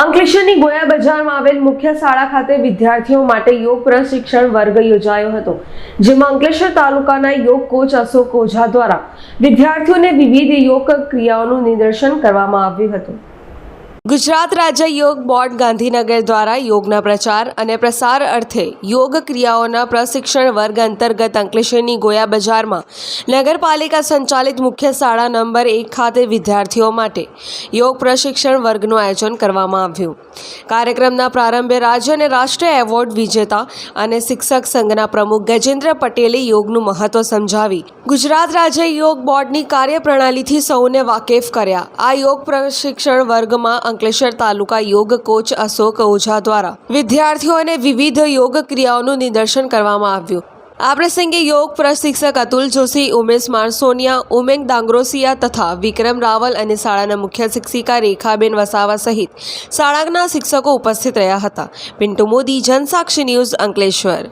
અંકલેશ્વરની ગોયા બજારમાં આવેલ મુખ્ય શાળા ખાતે વિદ્યાર્થીઓ માટે યોગ પ્રશિક્ષણ વર્ગ યોજાયો હતો, જેમાં અંકલેશ્વર તાલુકાના યોગ કોચ અશોક ઓઝા દ્વારા વિદ્યાર્થીઓને વિવિધ યોગ ક્રિયાઓનું નિદર્શન કરવામાં આવ્યું હતું. ગુજરાત રાજ્ય યોગ બોર્ડ ગાંધીનગર દ્વારા યોગના પ્રચાર અને પ્રસાર અર્થે યોગ ક્રિયાઓના પ્રશિક્ષણ વર્ગ અંતર્ગત અંકલેશ્વરની ગોયા બજારમાં નગરપાલિકા સંચાલિત મુખ્ય શાળા નંબર એક ખાતે વિદ્યાર્થીઓ માટે યોગ પ્રશિક્ષણ વર્ગનું આયોજન કરવામાં આવ્યું. કાર્યક્રમના પ્રારંભે રાજ્ય અને રાષ્ટ્રીય એવોર્ડ વિજેતા અને શિક્ષક સંઘના પ્રમુખ ગજેન્દ્ર પટેલે યોગનું મહત્વ સમજાવી ગુજરાત રાજ્ય યોગ બોર્ડની કાર્યપ્રણાલીથી સૌને વાકેફ કર્યા. આ યોગ પ્રશિક્ષણ વર્ગમાં અંકલેશ્વર તાલુકા યોગ કોચ અશોક ઓઝા દ્વારા વિદ્યાર્થીઓને વિવિધ યોગ ક્રિયાઓનું નિદર્શન કરવામાં આવ્યું. આ પ્રસંગે યોગ પ્રશિક્ષક અતુલ જોશી, ઉમેશ માણસોનિયા ઉમેંગ દાંગ્રોસિયા તથા વિક્રમ રાવલ અને શાળાના મુખ્ય શિક્ષિકા રેખાબેન વસાવા સહિત શાળાના શિક્ષકો ઉપસ્થિત રહ્યા હતા. પિન્ટુ મોદી, જનસાક્ષી ન્યૂઝ અંકલેશ્વર.